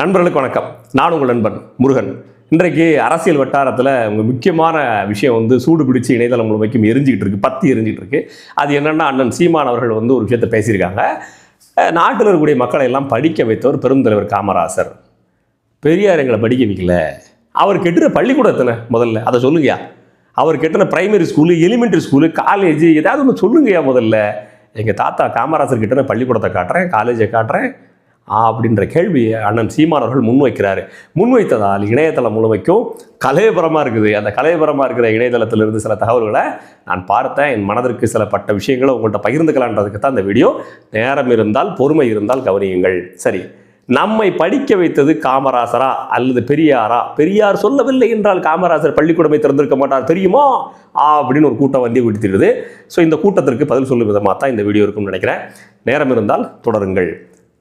நண்பர்களுக்கு வணக்கம். நான் உங்கள் நண்பன் முருகன். இன்றைக்கு அரசியல் வட்டாரத்தில் உங்கள் முக்கியமான விஷயம் வந்து சூடு பிடிச்சி இணையதளம் முழுமைக்கும் எரிஞ்சிக்கிட்டு இருக்கு பத்தி எரிஞ்சிக்கிட்டு இருக்கு. அது என்னென்னா அண்ணன் சீமான் அவர்கள் வந்து ஒரு விஷயத்தை பேசியிருக்காங்க. நாட்டில் இருக்கக்கூடிய மக்களை எல்லாம் படிக்க வைத்தவர் பெருந்தலைவர் காமராசர். பெரியார் எங்களை படிக்க வைக்கல. அவர் கெட்டுற பள்ளிக்கூடத்தில் முதல்ல அதை சொல்லுங்கயா அவர் கெட்டின primary school elementary school college ஏதாவது ஒன்று சொல்லுங்கய்யா முதல்ல. எங்கள் தாத்தா காமராசர் கிட்ட பள்ளிக்கூடத்தை காட்டுறேன் காலேஜை காட்டுறேன். அப்படின்ற கேள்வியை அண்ணன் சீமான் அவர்கள் முன்வைக்கிறாரு. முன்வைத்ததால் இணையதளம் முழுமைக்கும் கலையபரமாக இருக்குது. அந்த கலையபரமாக இருக்கிற இணையதளத்திலிருந்து சில தகவல்களை நான் பார்த்தேன். என் மனதிற்கு சில பட்ட விஷயங்களை உங்கள்கிட்ட பகிர்ந்துக்கலான்றதுக்கு தான் இந்த வீடியோ. நேரம் இருந்தால் பொறுமை இருந்தால் கவனியுங்கள். சரி நம்மை படிக்க வைத்தது காமராசரா அல்லது பெரியாரா? பெரியார் சொல்லவில்லை என்றால் காமராசர் பள்ளிக்கூடமே திறந்திருக்க மாட்டார் தெரியுமா? அப்படின்னு ஒரு கூட்டம் வந்து விடுத்திடுது ஸோ இந்த கூட்டத்திற்கு பதில் சொல்லும் விதமாக தான் இந்த வீடியோ இருக்கும்னு நினைக்கிறேன். நேரம் இருந்தால் தொடருங்கள்.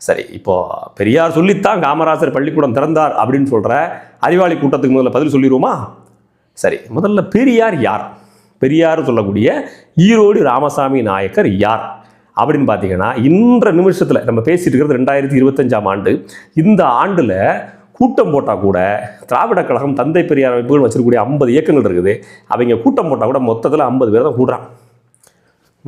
சரி இப்போ பெரியார் சொல்லித்தான் காமராசர் பள்ளிக்கூடம் திறந்தார் அப்படின்னு சொல்கிற அறிவாளி கூட்டத்துக்கு முதல்ல பதில் சொல்லிடுவோமா? சரி முதல்ல பெரியார் யார்? பெரியார் சொல்லக்கூடிய ஈரோடு ராமசாமி நாயக்கர் யார்? அப்படின்னு பார்த்தீங்கன்னா இன்ற நிமிஷத்தில் நம்ம பேசிட்டு இருக்கிறது ரெண்டாயிரத்தி இருபத்தஞ்சாம் ஆண்டு. இந்த ஆண்டில் கூட்டம் போட்டால் கூட திராவிட கழகம் தந்தை பெரியார் அமைப்புகள் வச்சிருக்கக்கூடிய ஐம்பது இயக்கங்கள் இருக்குது. அவங்க கூட்டம் போட்டால் கூட மொத்தத்தில் ஐம்பது பேர் தான் கூடுறான்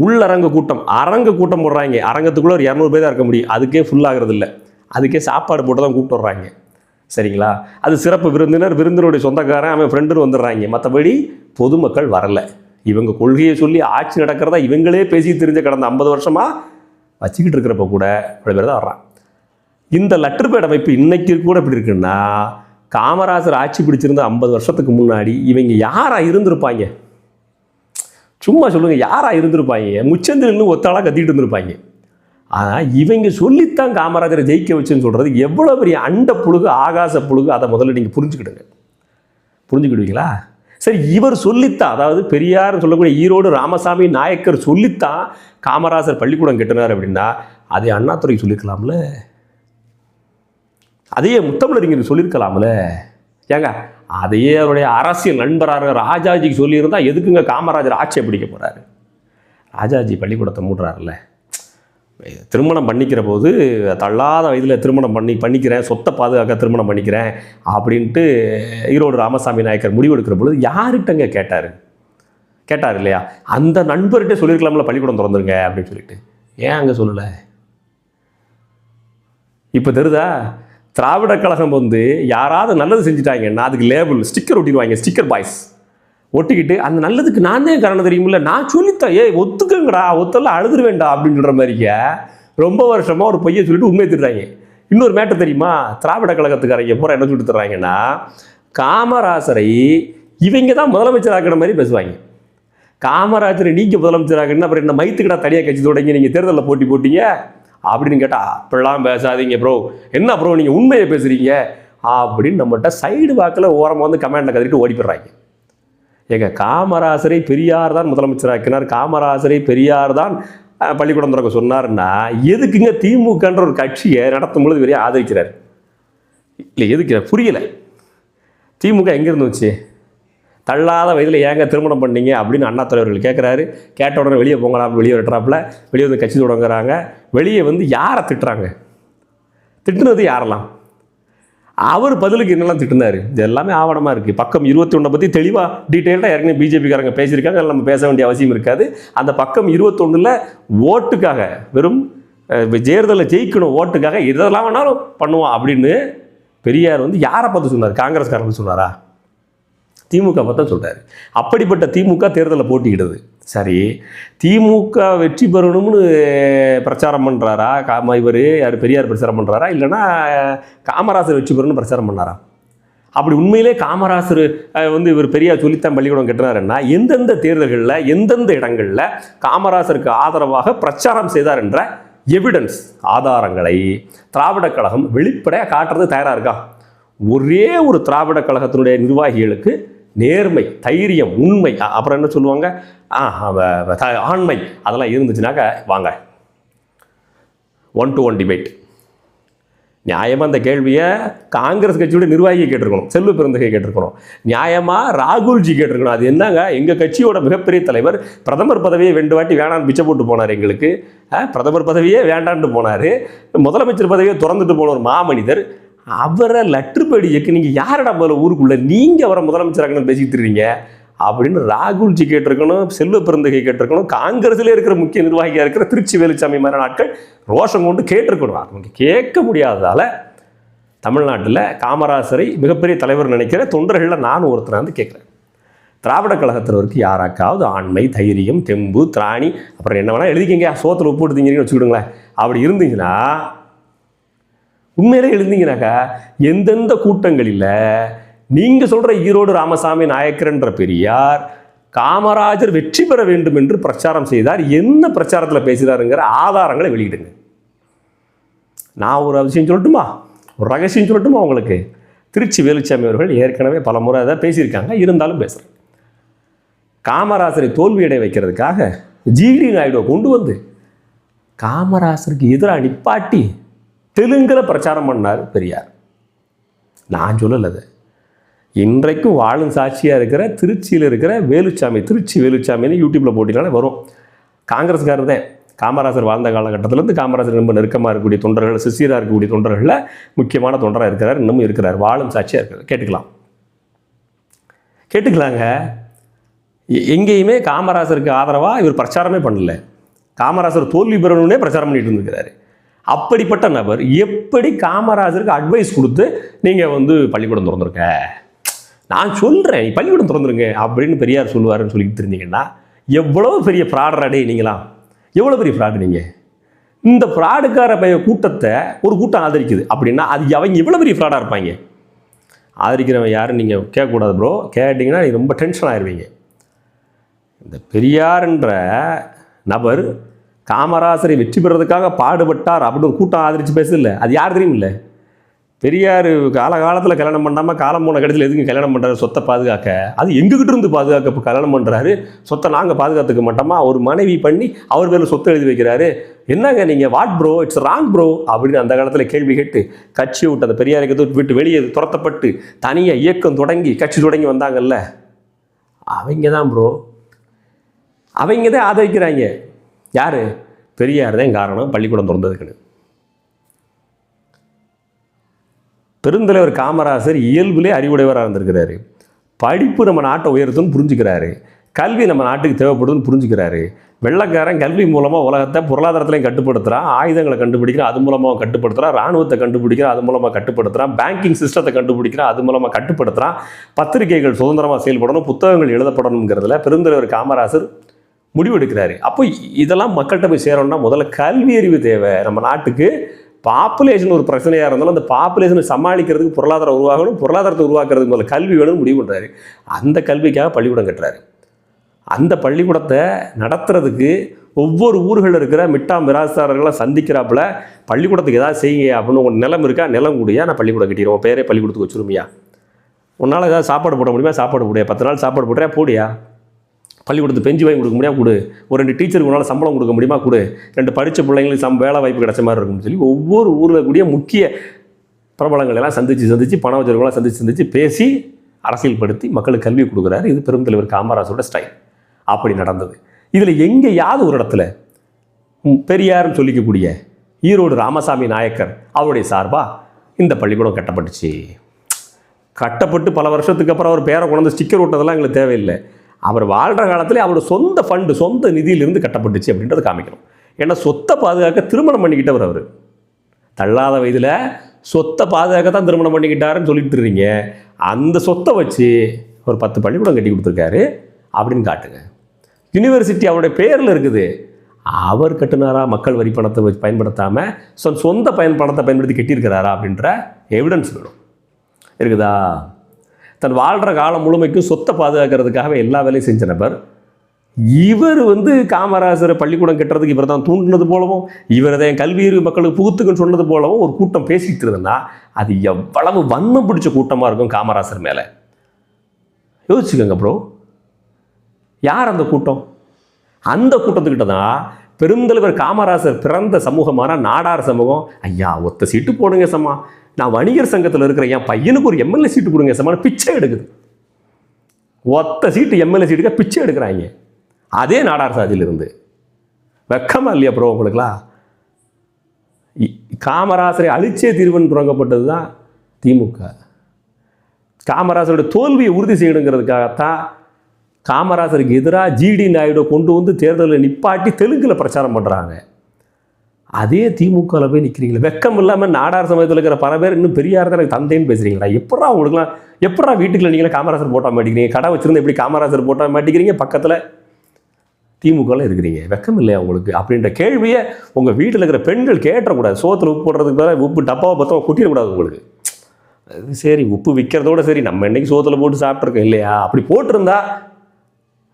உள்ளரங்க கூட்டம் அரங்க கூட்டம் போடுறாங்க. அரங்கத்துக்குள்ளே ஒரு இரநூறு பேர் தான் இருக்க முடியும். அதுக்கே ஃபுல்லாகிறது இல்லை அதுக்கே சாப்பாடு போட்டு தான் கூப்பிட்டு வர்றாங்க. சரிங்களா? அது சிறப்பு விருந்தினர் விருந்தினருடைய சொந்தக்காரன் அவன் ஃப்ரெண்டுன்னு வந்துடுறாங்க. மற்றபடி பொதுமக்கள் வரலை. இவங்க கொள்கையை சொல்லி ஆட்சி நடக்கிறதா இவங்களே பேசி தெரிஞ்ச கடந்த ஐம்பது வருஷமாக வச்சுக்கிட்டு இருக்கிறப்ப கூட இவ்வளோ பேர் தான் வர்றான். இந்த லெட்டர் அமைப்பு இன்னைக்கு கூட இப்படி இருக்குன்னா காமராஜர் ஆட்சி பிடிச்சிருந்த ஐம்பது வருஷத்துக்கு முன்னாடி இவங்க யாராக இருந்திருப்பாங்க? சும்மா சொல்லுங்க யாராக இருந்திருப்பாங்க? முச்சந்திரன்னு ஒத்தாளாக கத்திட்டு இருந்திருப்பாங்க. ஆனால் இவங்க சொல்லித்தான் காமராஜரை ஜெயிக்க வச்சுன்னு சொல்கிறது எவ்வளோ பெரிய அண்ட புழுகு ஆகாச புழுகு அதை முதல்ல நீங்கள் புரிஞ்சுக்கிடுங்க. புரிஞ்சுக்கிடுவீங்களா? சரி இவர் சொல்லித்தான் அதாவது பெரியார் சொல்லக்கூடிய ஈரோடு ராமசாமி நாயக்கர் சொல்லித்தான் காமராஜர் பள்ளிக்கூடம் கெட்டினார் அப்படின்னா அதை அண்ணாத்துறை சொல்லியிருக்கலாம்ல அதையே முத்தமிழறிஞர் சொல்லியிருக்கலாம்ல ஏங்க அதையே அவருடைய அரசியல் நண்பராக ராஜாஜிக்கு சொல்லியிருந்தால் எதுக்குங்க காமராஜர் ஆட்சியை பிடிக்க போகிறாரு ராஜாஜி பள்ளிக்கூடத்தை மூடுறாருல்ல. திருமணம் பண்ணிக்கிற போது தள்ளாத வயதில் திருமணம் பண்ணி பண்ணிக்கிறேன் சொத்தை பாதுகாக்க திருமணம் பண்ணிக்கிறேன் அப்படின்ட்டு ஈரோடு ராமசாமி நாயக்கர் முடிவெடுக்கிற பொழுது யார்கிட்டங்க கேட்டார்? கேட்டார் இல்லையா? அந்த நண்பர்கிட்ட சொல்லியிருக்கலாம்ல பள்ளிக்கூடம் திறந்துருங்க அப்படின்னு சொல்லிட்டு. ஏன் அங்கே சொல்லலை? இப்போ தெரிதா? திராவிட கழகம் வந்து யாராவது நல்லது செஞ்சுட்டாங்கன்னா அதுக்கு லேபிள் ஸ்டிக்கர் ஒட்டிடுவாங்க ஸ்டிக்கர் பாய்ஸ் ஒட்டிக்கிட்டு அந்த நல்லதுக்கு நான் தான் காரணம் தெரியுமில்ல? நான் சொல்லித்தேன் ஏய் ஒத்துக்கங்கடா ஒத்தெல்லாம் அழுதுருவேண்டா அப்படின்னு சொல்கிற மாதிரிக்க ரொம்ப வருஷமாக ஒரு பொய்யை சொல்லிட்டு உண்மையை திட்டுறாங்க. இன்னொரு மேட்டர் தெரியுமா? திராவிட கழகத்துக்காரங்க பூரா என்ன சொல்லிட்டு தர்றாங்கன்னா காமராசரை இவங்க தான் முதலமைச்சர் ஆக்கிற மாதிரி பேசுவாங்க. காமராஜரை நீங்கள் முதலமைச்சர் ஆக்கணும் அப்புறம் என்ன மைத்துக்கடா தனியாக கட்சி தொடங்கி நீங்கள் தேர்தலில் போட்டி போட்டீங்க? அப்படின்னு கேட்டால் அப்படிலாம் பேசாதீங்க ப்ரோ என்ன ப்ரோ நீங்கள் உண்மையை பேசுகிறீங்க அப்படின்னு நம்மகிட்ட சைடு வாக்கில் ஓரமாக வந்து கமெண்ட்டை கத்திட்டு ஓடி போடுறாங்க ஏங்க காமராசரை பெரியார் தான் முதலமைச்சராக்கினார் காமராசரை பெரியார் தான் பள்ளிக்கூடம் திறக்க சொன்னார்னா எதுக்குங்க திமுகன்ற ஒரு கட்சியை நடத்தும் பொழுது பெரிய ஆதரிக்கிறார்? இல்லை எதுக்கு? புரியலை. திமுக எங்கேருந்து வச்சு தள்ளாத வயதில் ஏங்க திருமணம் பண்ணீங்க அப்படின்னு அண்ணா தலைவர்கள் கேட்குறாரு. கேட்ட உடனே வெளியே போங்களா வெளியே வெட்டுறாப்புல வெளியே வந்து கட்சி தொடங்குறாங்க. வெளியே வந்து யாரை திட்டுறாங்க? திட்டுனது யாரெல்லாம்? அவர் பதிலுக்கு என்னெல்லாம் திட்டினார்? இது எல்லாமே ஆவணமாக இருக்குது பக்கம் இருபத்தி ஒன்றை பற்றி தெளிவாக டீட்டெயில்டாக ஏற்கனவே பிஜேபிக்காரங்க பேசியிருக்காங்க. அதில் நம்ம பேச வேண்டிய அவசியம் இருக்காது. அந்த பக்கம் இருபத்தொன்னில் ஓட்டுக்காக வெறும் அஹ், தேர்தலில் ஜெயிக்கணும் ஓட்டுக்காக இதெல்லாம் வேணாலும் பண்ணுவோம் அப்படின்னு பெரியார் வந்து யாரை பார்த்து சொன்னார்? காங்கிரஸ்காரன் சொன்னாரா? திமுக பார்த்தா சொல்கிறாரு அப்படிப்பட்ட திமுக தேர்தலில் போட்டியிடுது. சரி திமுக வெற்றி பெறணும்னு பிரச்சாரம் பண்ணுறாரா காம இவர் யார் பெரியார் பிரச்சாரம் பண்ணுறாரா இல்லைன்னா காமராசர் வெற்றி பெறணும்னு பிரச்சாரம் பண்ணாரா? அப்படி உண்மையிலே காமராசர் வந்து இவர் பெரியார் சொல்லித்தான் பள்ளிக்கூடம் கட்டினாருன்னா எந்தெந்த தேர்தல்களில் எந்தெந்த இடங்களில் காமராசருக்கு ஆதரவாக பிரச்சாரம் செய்தார் என்ற எவிடன்ஸ் ஆதாரங்களை திராவிட கழகம் வெளிப்படையாக காட்டுறது தயாராக இருக்கா? ஒரே ஒரு திராவிட கழகத்தினுடைய நிர்வாகிகளுக்கு நேர்மை தைரியம் உண்மை. அப்புறம் என்ன சொல்லுவாங்க? ஆ, த- ஆண்மை. அதெல்லாம் இருந்துச்சுனாக்க வாங்க. ஒன் டு ஒன் டிபேட் நியாயமாக அந்த கேள்வியை காங்கிரஸ் கட்சியோட நிர்வாகியை கேட்டிருக்கணும். செல்வ பிறந்தகை கேட்டிருக்கணும். நியாயமாக ராகுல்ஜி கேட்டிருக்கணும். அது என்னங்க? எங்கள் கட்சியோட மிகப்பெரிய தலைவர் பிரதமர் பதவியை ரெண்டு வாட்டி வேணான்னு பிச்சை போட்டு போனார் எங்களுக்கு. பிரதமர் பதவியே வேண்டான்ட்டு போனார். முதலமைச்சர் பதவியை திறந்துட்டு போன ஒரு மாமனிதர். அவரை லட்டுப்படி இயக்க நீங்கள் யாரடா முதல்ல ஊருக்குள்ளே? நீங்கள் அவரை முதலமைச்சராகணும்னு பேசிக்கிட்டு இருக்கீங்க அப்படின்னு ராகுல்ஜி கேட்டிருக்கணும் செல்வ பிறந்தகை கேட்டிருக்கணும் காங்கிரஸ்ல இருக்கிற முக்கிய நிர்வாகியாக இருக்கிற திருச்சி வேலுச்சாமி மாதிரி நாட்கள் ரோஷம் கொண்டு கேட்டிருக்கணும். அவங்க கேட்க முடியாததால் தமிழ்நாட்டில் காமராசரை மிகப்பெரிய தலைவர் நினைக்கிற தொண்டர்களில் நானும் ஒருத்தர் வந்து கேட்குறேன். திராவிட கழகத்தினருக்கு யாராக்காவது ஆண்மை தைரியம் தெம்பு திராணி அப்புறம் என்ன வேணால் எழுதிக்கிங்க சோத்தில் உப்பு எடுத்தீங்கன்னு வச்சுக்கிடுங்களேன். அப்படி இருந்தீங்கன்னா உண்மையிலே எழுந்தீங்கனாக்கா எந்தெந்த கூட்டங்களில் நீங்கள் சொல்கிற ஈரோடு ராமசாமி நாயக்கர்ன்ற பெரியார் காமராஜர் வெற்றி பெற வேண்டும் என்று பிரச்சாரம் செய்தார் என்ன பிரச்சாரத்தில் பேசுகிறாருங்கிற ஆதாரங்களை வெளியிடுங்க. நான் ஒரு விஷயம் சொல்லட்டுமா? ஒரு ரகசியம் சொல்லட்டுமா உங்களுக்கு? திருச்சி வேலுச்சாமி அவர்கள் ஏற்கனவே பல முறை அதை பேசியிருக்காங்க இருந்தாலும் பேசுகிறேன் காமராசரை தோல்வியடை வைக்கிறதுக்காக ஜிகிரி நாயுடுவை கொண்டு வந்து காமராசருக்கு எதிராக நிப்பாட்டி தெலுங்கில் பிரச்சாரம் பண்ணார் பெரியார். நான் சொல்லலது. இன்றைக்கும் வாழும் சாட்சியாக இருக்கிற திருச்சியில் இருக்கிற வேலுச்சாமி திருச்சி வேலுச்சாமின்னு யூடியூப்பில் போட்டினாலே வரும். காங்கிரஸ்காரர் தான். காமராஜர் வாழ்ந்த காலகட்டத்திலேருந்து காமராஜர் ரொம்ப நெருக்கமாக இருக்கக்கூடிய தொண்டர்கள் சிசியராக இருக்கக்கூடிய தொண்டர்களில் முக்கியமான தொண்டராக இருக்கிறார் இன்னமும் இருக்கிறார். வாழும் சாட்சியாக இருக்கிறார். கேட்டுக்கலாம். கேட்டுக்கலாங்க. எ- எங்கேயுமே காமராஜருக்கு ஆதரவாக இவர் பிரச்சாரமே பண்ணல. காமராஜர் தோல்வி பெறணும்னே பிரச்சாரம் பண்ணிட்டு இருந்திருக்கிறாரு. அப்படிப்பட்ட நபர் எப்படி காமராஜருக்கு அட்வைஸ் கொடுத்து நீங்கள் வந்து பள்ளிக்கூடம் திறந்துருக்க? நான் சொல்கிறேன் நீ பள்ளிக்கூடம் திறந்துருங்க அப்படின்னு பெரியார் சொல்லுவாருன்னு சொல்லிட்டு இருந்தீங்கன்னா எவ்வளோ பெரிய ஃப்ராடர் நீங்களாம் எவ்வளோ பெரிய ஃப்ராடு நீங்கள் இந்த ஃப்ராடுக்கார பைய கூட்டத்தை ஒரு கூட்டம் ஆதரிக்குது அப்படின்னா அது அவங்க எவ்வளோ பெரிய ஃப்ராடாக இருப்பாங்க? ஆதரிக்கிறவன் யாரும் நீங்கள் கேட்கக்கூடாது ப்ரோ கேட்டிங்கன்னா நீங்கள் ரொம்ப டென்ஷன் ஆயிடுவீங்க இந்த பெரியார்ன்ற நபர் காமராசரை வெற்றி பெறதுக்காக பாடுபட்டார் அப்படின்னு ஒரு கூட்டம் ஆதரித்து பேசல. அது யார் தெரியும் இல்லை பெரியார் காலகாலத்தில் கல்யாணம் பண்ணாமல் காலம் போன கடைசியில் எதுக்கு கல்யாணம் பண்ணுறாரு சொத்தை பாதுகாக்க. அது எங்ககிட்ட இருந்து பாதுகாக்க இப்போ கல்யாணம் பண்ணுறாரு சொத்தை நாங்கள் பாதுகாத்துக்க மாட்டோமா? ஒரு மனைவி பண்ணி அவர் பேரில் சொத்தை எழுதி வைக்கிறாரு. என்னங்க நீங்கள் what bro it's wrong bro அப்படின்னு அந்த காலத்தில் கேள்வி கேட்டு கட்சி விட்டு அந்த பெரியார் விட்டு வெளியே துரத்தப்பட்டு தனியாக இயக்கம் தொடங்கி கட்சி தொடங்கி வந்தாங்கல்ல. அவங்க தான் ப்ரோ அவங்க தான் ஆதரிக்கிறாங்க. யார்? பெரியார் தான் காரணம். பள்ளிக்கூடம் திறந்ததுக்குன்னு. பெருந்தலைவர் காமராசர் இயல்பிலே அறிவுடையவராக இருந்திருக்கிறாரு. படிப்பு நம்ம நாட்டை உயர்த்துன்னு புரிஞ்சுக்கிறாரு. கல்வி நம்ம நாட்டுக்கு தேவைப்படுதுன்னு புரிஞ்சுக்கிறாரு. வெள்ளக்காரன் கல்வி மூலமாக உலகத்தை பொருளாதாரத்திலையும் கட்டுப்படுத்துகிறான் ஆயுதங்களை கண்டுபிடிக்கிறான் அது மூலமாக கட்டுப்படுத்துகிறான் ராணுவத்தை கண்டுபிடிக்கிறான் அது மூலமாக கட்டுப்படுத்துகிறான் பேங்கிங் சிஸ்டத்தை கண்டுபிடிக்கிறான் அது மூலமாக கட்டுப்படுத்துகிறான் பத்திரிகைகள் சுதந்திரமாக செயல்படணும் புத்தகங்கள் எழுதப்படணுங்கிறதுல பெருந்தலைவர் காமராசர் முடிவெடுக்கிறாரு. அப்போ இதெல்லாம் மக்கள்கிட்ட போய் சேரணும்னா முதல்ல கல்வி அறிவு தேவை. நம்ம நாட்டுக்கு பாப்புலேஷன் ஒரு பிரச்சனையாக இருந்தாலும் அந்த பாப்புலேஷனை சமாளிக்கிறதுக்கு பொருளாதாரம் உருவாகணும் பொருளாதாரத்தை உருவாக்குறதுக்கு முதல்ல கல்வி வேணும்னு முடிவு பண்ணுறாரு அந்த கல்விக்காக பள்ளிக்கூடம் கட்டுறாரு. அந்த பள்ளிக்கூடத்தை நடத்துறதுக்கு ஒவ்வொரு ஊர்களில் இருக்கிற மிட்டா மிராசாரர்கள்லாம் சந்திக்கிறாப்புல பள்ளிக்கூடத்துக்கு ஏதாவது செய்யுங்க அப்படின்னு உங்கள் நிலம் இருக்கா? நிலம் கூடியா? நான் பள்ளிக்கூடம் கட்டிடுவோம் பேரே பள்ளிக்கூடத்துக்கு வச்சுருமியா? உன்னால் ஏதாவது சாப்பாடு போட முடியுமா? சாப்பாடு போடியா பத்து நாள் சாப்பாடு போடுறியா? போடியா? பள்ளிக்கூடத்து பெஞ்சு வாங்கி கொடுக்க முடியாது கொடு. ஒரு ரெண்டு டீச்சருக்கு உன்னால் சம்பளம் கொடுக்க முடியுமா? கொடு. ரெண்டு படித்த பிள்ளைங்களுக்கு சம் வேலை வாய்ப்பு கிடைச்ச மாதிரி இருக்கும்னு சொல்லி ஒவ்வொரு ஊரில் கூடிய முக்கிய பிரபலங்கள் எல்லாம் சந்தித்து சந்தித்து பண வச்சவர்களாம் சந்தித்து சந்தித்து பேசி அரசியல்படுத்தி மக்களுக்கு கல்வி கொடுக்குறாரு. இது பெருந்தலைவர் காமராஜோட ஸ்டைல் அப்படி நடந்தது. இதில் எங்கேயாவது ஒரு இடத்துல பெரியார்னு சொல்லிக்கக்கூடிய ஈரோடு ராமசாமி நாயக்கர் அவருடைய சார்பாக இந்த பள்ளிக்கூடம் கட்டப்பட்டுச்சு. கட்டப்பட்டு பல வருஷத்துக்கு அப்புறம் அவர் பேரை கொண்டு ஸ்டிக்கர் ஓட்டதெல்லாம் எங்களுக்கு தேவையில்லை. அவர் வாழ்கிற காலத்தில் அவரோட சொந்த ஃபண்டு சொந்த நிதியிலிருந்து கட்டப்பட்டுச்சு அப்படின்றத காமிக்கணும். ஏன்னா சொத்தை பாதுகாக்க திருமணம் பண்ணிக்கிட்டவர் அவர். தள்ளாத வயதில் சொத்தை பாதுகாக்க தான் திருமணம் பண்ணிக்கிட்டாருன்னு சொல்லிட்டு இருக்கீங்க அந்த சொத்தை வச்சு ஒரு பத்து பள்ளிக்கூடம் கட்டி கொடுத்துருக்காரு. அப்படின்னு காட்டுங்க. யூனிவர்சிட்டி அவருடைய பேரில் இருக்குது. அவர் கட்டுனாரா? மக்கள் வரி பணத்தை வச்சு பயன்படுத்தாமல் சொ சொந்த பயன் பணத்தை பயன்படுத்தி கட்டியிருக்கிறாரா அப்படின்ற எவிடன்ஸ் வேணும். இருக்குதா? தன் வாழ்கிற காலம் முழுமைக்கும் சொத்தை பாதுகாக்கிறதுக்காகவே எல்லா வேலையும் செஞ்ச நபர். இவர் வந்து காமராஜரை பள்ளிக்கூடம் கட்டுறதுக்கு இவர் தான் தூண்டினது போலவும் இவர் தான் கல்வியறிவு மக்களுக்கு புகுத்துக்குன்னு சொன்னது போலவும் ஒரு கூட்டம் பேசிட்டு இருந்ததுன்னா அது எவ்வளவு வன்மம் பிடிச்ச கூட்டமாக இருக்கும் காமராசர் மேலே? யோசிச்சுக்கோங்க ப்ரோ யார் அந்த கூட்டம்? அந்த கூட்டத்துக்கிட்ட தான் பெருந்தலைவர் காமராசர் பிறந்த சமூகமான நாடார் சமூகம். ஐயா ஒத்த சீட்டு போடுங்க சம்மா. நான் வணிகர் சங்கத்தில் இருக்கிற என் பையனுக்கு ஒரு எம்எல்ஏ சீட்டு கொடுங்க சம்மான்னு பிச்சை எடுக்குது. ஒத்த சீட்டு எம்எல்ஏ சீட்டுக்கு பிச்சை எடுக்கிறாங்க. அதே நாடார் சாதியிலிருந்து. வெக்கமா இல்லையா ப்ரோ உங்களுக்குலாம் இ- காமராசரை அழிச்சே தீர்வுன்னு தொடங்கப்பட்டது தான் திமுக காமராசருடைய தோல்வியை உறுதி செய்யணுங்கிறதுக்காகத்தான் காமராஜருக்கு எதிராக ஜிடி நாயுடு கொண்டு வந்து தேர்தலில் நிப்பாட்டி தெலுங்கில் பிரச்சாரம் பண்ணுறாங்க அதே திமுகவில் போய் நிற்கிறீங்களே வெக்கம் இல்லாமல் நாடார் சமயத்தில் இருக்கிற பல பேர் இன்னும் பெரியார் தான் எனக்கு தந்தைன்னு பேசுகிறீங்களா எப்படா உங்களுக்குலாம் எப்படா வீட்டுக்குள்ள நீங்களே காமராஜர் போட்டா மாட்டேங்கிறீங்க கடை வச்சுருந்து எப்படி காமராஜர் போட்டா மாட்டேங்கிறீங்க பக்கத்தில் திமுகவில் இருக்கிறீங்க. வெக்கம் இல்லையா உங்களுக்கு? அப்படின்ற கேள்வியை உங்கள் வீட்டில் இருக்கிற பெண்கள் கேட்டக்கூடாது சோத்தில் உப்பு போடுறதுக்கு பதிலா உப்பு டப்பாவை பத்தம் கொட்டிடக்கூடாது உங்களுக்கு. சரி உப்பு விற்கிறதோட சரி நம்ம என்னைக்கு சோத்தில் போட்டு சாப்பிட்ருக்கோம் இல்லையா? அப்படி போட்டிருந்தா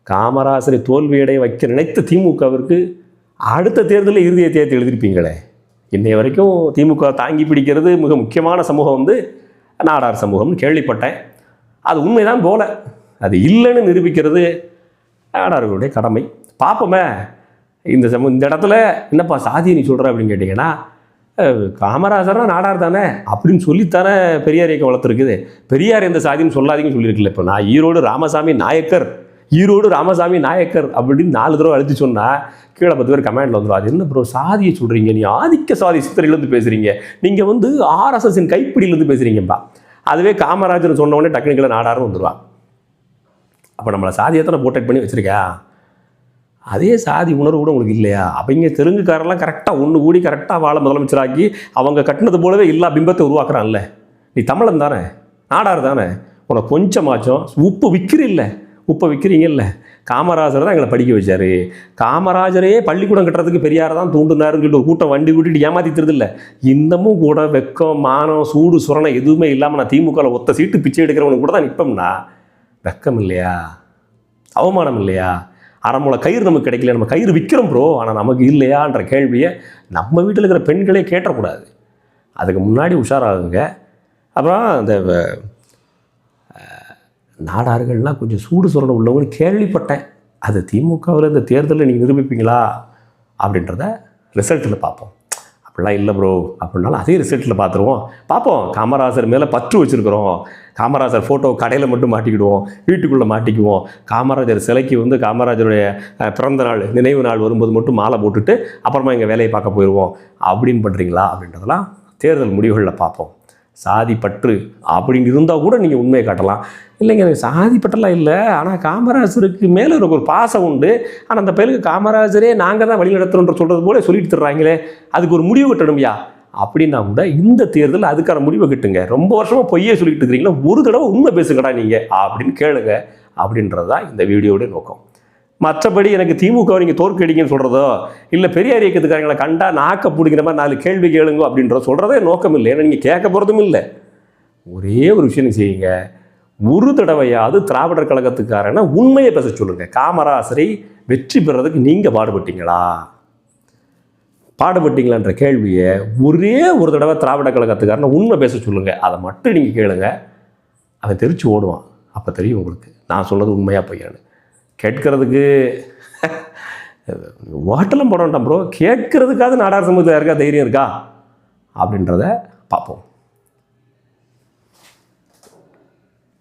காமராசரை தோல்வியடைய வைக்க நினைத்த திமுகவிற்கு அடுத்த தேர்தலில் இறுதியை தேர்த்து எழுதியிருப்பீங்களே. இன்னைய வரைக்கும் திமுக தாங்கி பிடிக்கிறது மிக முக்கியமான சமூகம் வந்து நாடார் சமூகம்னு கேள்விப்பட்டேன். அது உண்மைதான் போல. அது இல்லைன்னு நிரூபிக்கிறது நாடார்களுடைய கடமை. பார்ப்போமே இந்த சமூக இந்த இடத்துல என்னப்பா சாதி நீ சொல்கிற அப்படின்னு கேட்டிங்கன்னா காமராசர்னா காமராஜர்னா நாடார் தானே அப்படின்னு சொல்லித்தானே பெரியார் இயக்கம் வளர்த்துருக்குது. பெரியார் எந்த சாதின்னு சொல்லாதீங்கன்னு சொல்லியிருக்குல்ல இப்போ நான் ஈரோடு ராமசாமி நாயக்கர். ஈரோடு ராமசாமி நாயக்கர் அப்படின்னு நாலு தடவை அழுத்தி சொன்னால் கீழே பத்து பேர் கமாண்டில் வந்துடும் அது என்ன ப்ரோ சாதியை சொல்கிறீங்க நீ ஆதிக்க சாதி சித்திரையிலேருந்து பேசுகிறீங்க நீங்கள் வந்து ஆர்எஸ்எஸ்ஸின் கைப்பிடியிலேருந்து பேசுகிறீங்கப்பா அதுவே காமராஜர் சொன்னவொடனே டக்குனிக்கல நாடாரும் வந்துடுவான் அப்போ நம்மளை சாதியை தானே போர்ட்ரேட் பண்ணி வச்சுருக்கா? அதே சாதி உணர்வு கூட உங்களுக்கு இல்லையா? அவங்க தெலுங்குக்காரெல்லாம் கரெக்டாக ஒன்று கூடி கரெக்டாக வாழ முதலமைச்சராக்கி அவங்க கட்டினது போலவே எல்லா பிம்பத்தை உருவாக்குறான்ல. நீ தமிழன் தானே நாடார் தானே. உனக்கு கொஞ்சமாச்சும் உப்பு விற்கிறீல்ல உப்பை விற்கிறீங்கல்ல காமராஜர் தான் எங்களை படிக்க வச்சார். காமராஜரே பள்ளிக்கூடம் கட்டுறதுக்கு பெரியார் தான் தூண்டுனாருன்னு சொல்லிட்டு ஒரு கூட்டம் வண்டி கூட்டிட்டு ஏமாத்திட்டு இல்லை இன்னமும் கூட வெக்கம் மானம் சூடு சுரணை எதுவுமே இல்லாமல் நான் திமுகவில் ஒத்த சீட்டு பிச்சை எடுக்கிறவனுக்கு கூட தான் நிற்போம்னா வெக்கம் இல்லையா? அவமானம் இல்லையா? அரைமுளை கயிறு நமக்கு கிடைக்கல நம்ம கயிறு விற்கிறோம் ப்ரோ ஆனால் நமக்கு இல்லையான்ற கேள்வியை நம்ம வீட்டில் இருக்கிற பெண்களே கேட்டக்கூடாது. அதுக்கு முன்னாடி உஷாராகுங்க. அப்புறம் அந்த நாடார்கள்லாம் கொஞ்சம் சூடு சுரண உள்ளவங்கன்னு கேள்விப்பட்டேன். அது திமுகவில் இந்த தேர்தலில் நீங்கள் நிரூபிப்பீங்களா? அப்படின்றத ரிசல்ட்டில் பார்ப்போம். அப்படிலாம் இல்லை ப்ரோ அப்படின்னாலும் அதே ரிசல்ட்டில் பார்த்துருவோம். பார்ப்போம். காமராஜர் மேலே பற்று வச்சுருக்குறோம். காமராஜர் ஃபோட்டோ கடையில் மட்டும் மாட்டிக்கிடுவோம். வீட்டுக்குள்ளே மாட்டிக்குவோம். காமராஜர் சிலைக்கு வந்து காமராஜருடைய பிறந்த நாள் நினைவு நாள் வரும்போது மட்டும் மாலை போட்டுட்டு அப்புறமா எங்கள் வேலையை பார்க்க போயிடுவோம் அப்படின்னு பண்ணுறீங்களா அப்படின்றதெல்லாம் தேர்தல் முடிவுகளில் பார்ப்போம். சாதி பற்று அப்படின்னு இருந்தால் கூட நீங்கள் உண்மையை காட்டலாம். இல்லைங்க எனக்கு சாதி பற்றலாம் இல்லை. ஆனால் காமராஜருக்கு மேலே எனக்கு ஒரு பாசம் உண்டு. ஆனால் அந்த பையனுக்கு காமராஜரே நாங்கள் தான் வழி நடத்துகிறோன்ற சொல்கிறது போல சொல்லிட்டு தர்றாங்களே அதுக்கு ஒரு முடிவு கட்டணும்யா? அப்படின்னா கூட இந்த தேர்தல் அதுக்கான முடிவை கிட்டுங்க. ரொம்ப வருஷமாக பொய்யே சொல்லிட்டு இருக்கிறீங்களா ஒரு தடவை உண்மை பேசுங்கடா நீங்கள் அப்படின்னு கேளுங்க அப்படின்றது தான் இந்த வீடியோடைய நோக்கம். மற்றபடி எனக்கு திமுக நீங்கள் தோற்கடிங்கன்னு சொல்கிறதோ இல்லை பெரியார் இயக்கத்துக்காரங்களை கண்டா நாக்க பிடிக்கிற மாதிரி நாலு கேள்வி கேளுங்க அப்படின்ற சொல்கிறதே நோக்கம் இல்லை. ஏன்னா நீங்கள் கேட்க போகிறதும் இல்லை. ஒரே ஒரு விஷயம் செய்யுங்க. ஒரு தடவையாவது திராவிடர் கழகத்துக்காரன உண்மையை பேச சொல்லுங்கள் காமராசரை வெற்றி பெறதுக்கு நீங்கள் பாடுபட்டீங்களா? பாடுபட்டீங்களான்ற கேள்வியை ஒரே ஒரு தடவை திராவிட கழகத்துக்காரனை உண்மை பேச சொல்லுங்கள் அதை மட்டும் நீங்கள் கேளுங்க. அவன் தெரிச்சு ஓடுவான். அப்போ தெரியும் உங்களுக்கு. நான் சொன்னது உண்மையாக பையனு கேட்கறதுக்கு ஓட்டெல்லாம் போட வேண்டாம் ப்ரோ கேட்கறதுக்காவது நாடார் சமூகத்தில் இருக்கா தைரியம் இருக்கா? அப்படின்றத பார்ப்போம்.